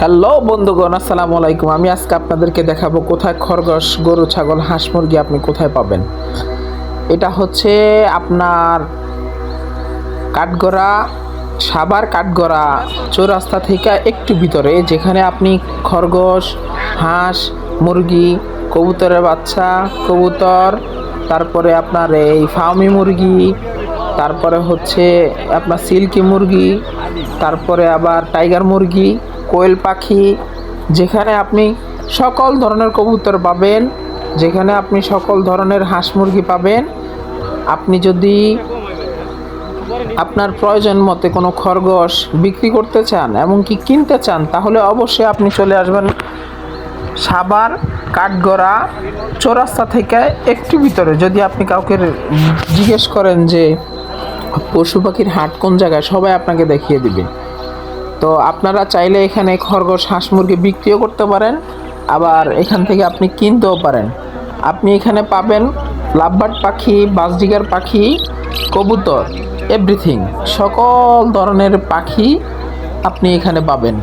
Hello বন্ধুগণ, আসসালামু আলাইকুম। আমি আজকে আপনাদেরকে দেখাবো কোথায় খরগোশ, গরু, ছাগল, হাঁস মুরগি আপনি কোথায় পাবেন। এটা হচ্ছে আপনার কাঠগড়া সাবার কাঠগড়া চৌরাস্তা থেকে একটু ভিতরে, যেখানে আপনি খরগোশ, হাঁস, মুরগি, কবুতরের বাচ্চা, কবুতর, তারপরে আপনার এই ফার্মি মুরগি, তারপরে হচ্ছে আপনার সিল্কি মুরগি, তারপরে আবার টাইগার মুরগি কোয়েল পাখি, যেখানে আপনি সকল ধরনের কবুতর পাবেন, যেখানে আপনি সকল ধরনের হাঁস মুরগি পাবেন। আপনি যদি আপনার প্রয়োজন মতে কোনো খরগোশ বিক্রি করতে চান এমনকি কিনতে চান, তাহলে অবশ্যই আপনি চলে আসবেন সাবার কাঠগড়া চৌরাস্তা থেকে একটু ভিতরে। যদি আপনি কাউকে জিজ্ঞেস করেন যে, পশু পাখির হাট কোন জায়গায়? সবাই আপনাকে দেখিয়ে দিবে। তো আপনারা চাইলে এখানে খরগোশ, হাঁস মুরগি বিক্রিও করতে পারেন, আবার এখান থেকে আপনি কিনতেও পারেন। আপনি এখানে পাবেন লাভবার্ড পাখি বাসডিগার পাখি, কবুতর, এভরিথিং। সকল ধরনের পাখি আপনি এখানে পাবেন।